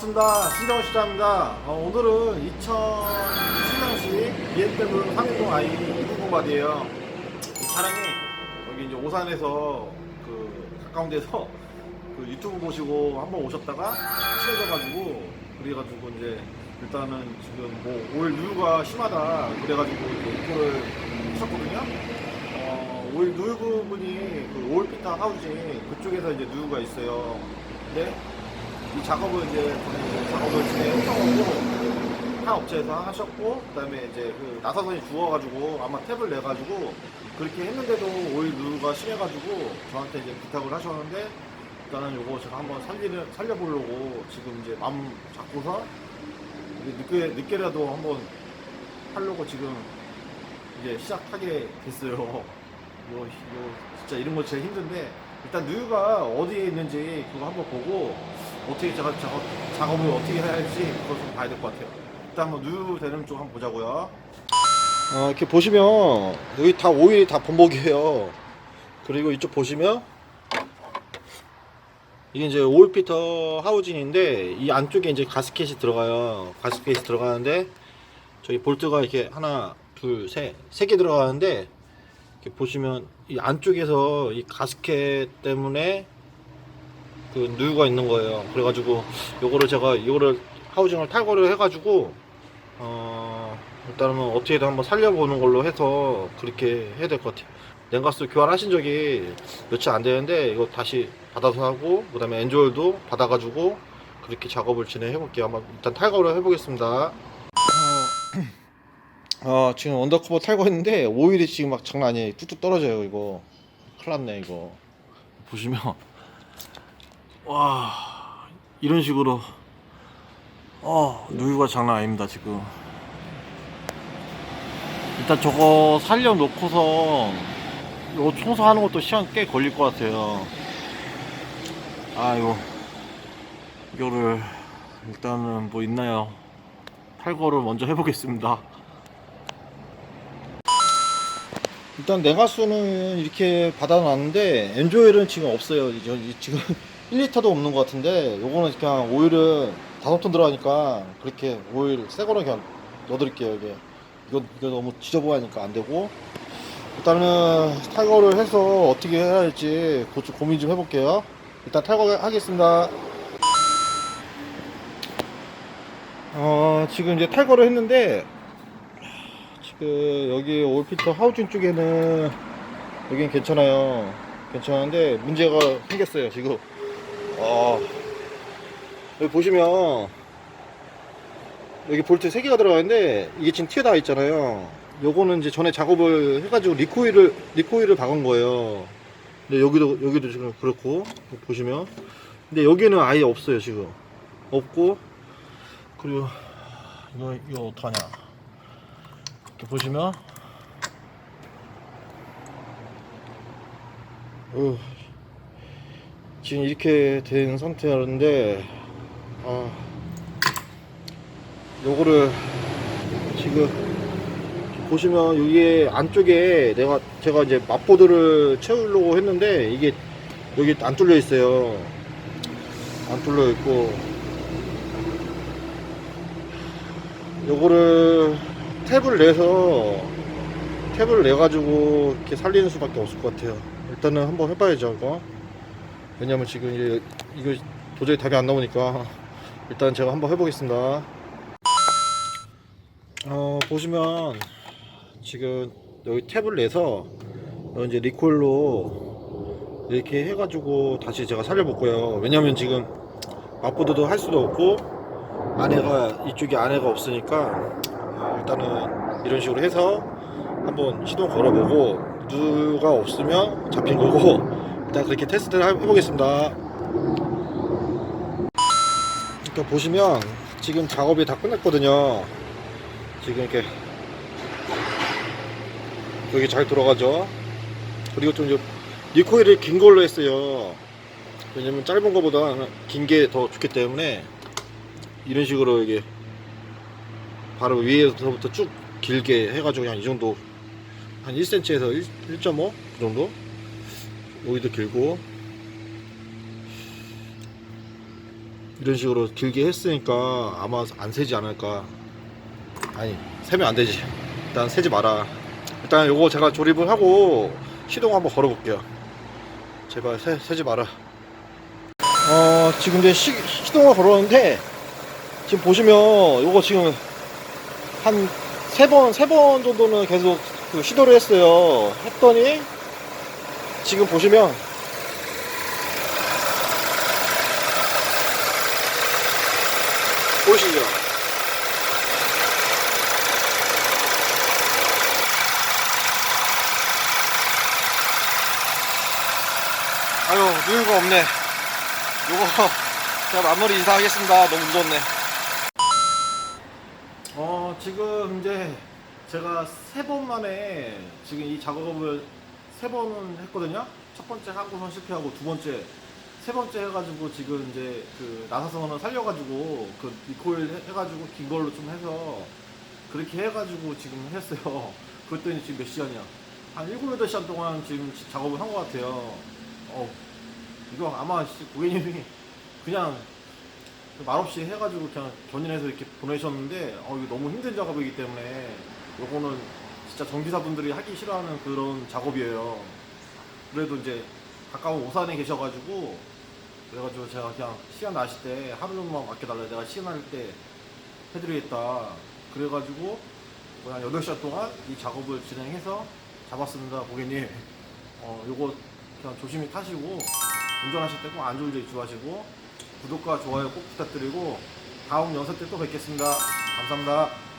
반갑습니다. 신정호 시장입니다. 어, 오늘은 2007년식 BMW 320i 290바디예요. 이 차량이 여기 이제 오산에서 그 가까운 데서 그 유튜브 보시고 한번 오셨다가 친해져가지고 그래가지고 이제 일단은 지금 뭐 오일 누유가 심하다 그래가지고 이제 이거를 하셨거든요. 어, 오일 누유 부분이 그 피터 하우징 그쪽에서 이제 누유가 있어요. 근데 이 작업을 이제 이제 작업을 진행했던 거고 한 업체에서 하셨고 그다음에 이제 그 나사선이 죽어가지고 아마 탭을 내가지고 그렇게 했는데도 오일 누유가 심해가지고 저한테 이제 부탁을 하셨는데 일단은 요거 제가 한번 살리려 살려보려고 지금 이제 마음 잡고서 늦게 늦게라도 한번 하려고 지금 이제 시작하게 됐어요. 요, 요 진짜 이런 거 제일 힘든데 일단 누유가 어디에 있는지 그거 한번 보고 어떻게 작업, 작업, 작업을 어떻게 해야 할지 그걸 좀 봐야 될 것 같아요. 일단 한번 누유 되는 쪽 한번 보자고요. 어, 이렇게 보시면 여기 다 오일이 다 범벅이에요. 그리고 이쪽 보시면 이게 이제 오일 피터 하우징인데 이 안쪽에 이제 가스켓이 들어가요. 가스켓이 들어가는데 저기 볼트가 이렇게 하나, 둘, 셋, 세 개 들어가는데 이렇게 보시면 이 안쪽에서 이 가스켓 때문에 그 누유가 있는 거예요. 그래가지고 요거를 제가 요거를 하우징을 탈거를 해가지고 어 일단은 어떻게든 한번 살려보는 걸로 해서 그렇게 해야 될 것 같아요. 냉가스 교환하신 적이 며칠 안 되는데 이거 다시 받아서 하고 그다음에 엔조일도 받아가지고 그렇게 작업을 진행해 볼게요. 한번 일단 탈거를 해보겠습니다. 어, 지금 언더커버 탈거했는데 오일이 지금 막 장난 아니에요. 뚝뚝 떨어져요 이거. 큰일 났네 이거. 보시면 와 이런 식으로 어 누유가 장난 아닙니다 지금. 일단 저거 살려놓고서 이거 청소하는 것도 시간 꽤 걸릴 것 같아요. 아 이거 이거를 일단은 뭐 있나요? 탈거를 먼저 해보겠습니다. 일단 냉각수는 이렇게 받아놨는데 엔조일은 지금 없어요. 지금 1리터도 없는 것 같은데 요거는 그냥 오일은 다섯 톤 들어가니까 그렇게 오일 새 거로 그냥 넣어드릴게요. 이게 이거, 이거 너무 지저분하니까 안 되고 일단은 탈거를 해서 어떻게 해야 할지 고, 고민 좀 해볼게요. 일단 탈거하겠습니다. 어, 지금 이제 탈거를 했는데 지금 여기 올피터 하우징 쪽에는 여기는 괜찮아요. 괜찮은데 문제가 생겼어요. 지금 어, 여기 보시면 여기 볼트 3개가 들어가는데 이게 지금 튀어나와 있잖아요. 요거는 이제 전에 작업을 해가지고 리코일을 리코일을 박은 거예요. 근데 여기도 여기도 지금 그렇고 보시면. 근데 여기는 아예 없어요 지금. 없고. 그리고 이거 이거 어떡하냐. 이렇게 보시면. 어, 지금 이렇게 된 상태였는데 아 요거를 지금 보시면 여기 안쪽에 내가 제가 이제 맛보드를 채우려고 했는데 이게 여기 안 뚫려 있어요. 안 뚫려 있고. 요거를 탭을 내서 탭을 내 가지고 이렇게 살리는 수밖에 없을 것 같아요. 일단은 한번 해봐야죠 이거 왜냐면 지금 이게 이거 도저히 답이 안 나오니까. 일단 제가 한번 해보겠습니다. 어 보시면 지금 여기 탭을 내서 어, 이제 리콜로 이렇게 해가지고 다시 제가 살려볼 거예요. 왜냐면 지금 맛보드도 할 수도 없고 안에가 이쪽에 안에가 없으니까 어, 일단은 이런 식으로 해서 한번 시동 걸어보고 누가 없으면 잡힌 거고 일단 그렇게 테스트를 해보겠습니다. 일단 보시면 지금 작업이 다 끝났거든요. 지금 이렇게 여기 잘 돌아가죠? 그리고 좀 이제 리코일을 긴 걸로 했어요. 왜냐면 짧은 거보다 긴 게 더 좋기 때문에 이런 식으로 이게 바로 위에서부터 쭉 길게 해가지고 그냥 이 정도 한 1cm에서 1.5그 정도 여기도 길고. 이런 식으로 길게 했으니까 아마 안 새지 않을까. 아니 세면 안 되지. 일단 세지 마라. 일단 요거 제가 조립을 하고 시동 한번 걸어 볼게요. 제발 세, 세지 마라. 어 지금 이제 시, 시동을 걸었는데 지금 보시면 요거 지금 한 세 번 세 번 정도는 계속 그 시도를 했어요. 했더니 지금 보시면 보이시죠? 아유, 누유가 없네. 요거, 제가 마무리 인사하겠습니다. 너무 늦었네. 어, 지금 이제 제가 세 번 만에 지금 이 작업을 세 번은 했거든요. 첫 번째 하고선 실패하고 두 번째, 세 번째 해가지고 지금 이제 그 나사선을 살려가지고 그 해- 해가지고 긴 걸로 좀 해서 그렇게 해가지고 지금 했어요. 그랬더니 지금 몇 시간이야? 한 7, 8시간 동안 지금 작업을 한 것 같아요. 어, 이거 아마 씨, 고객님이 그냥 말없이 해가지고 그냥 견인해서 이렇게 보내셨는데 어, 이거 너무 힘든 작업이기 때문에 요거는 진짜 전기사분들이 하기 싫어하는 그런 작업이에요. 그래도 이제 가까운 오산에 계셔가지고 그래가지고 제가 그냥 시간 나실 때 하루 정도만 맡겨달라 내가 시간 날 때 해드리겠다. 그래가지고 한 8시간 동안 이 작업을 진행해서 잡았습니다 고객님. 어 요거 그냥 조심히 타시고 운전하실 때 꼭 안전운전 유지하시고 구독과 좋아요 꼭 부탁드리고 다음 영상 때또 뵙겠습니다. 감사합니다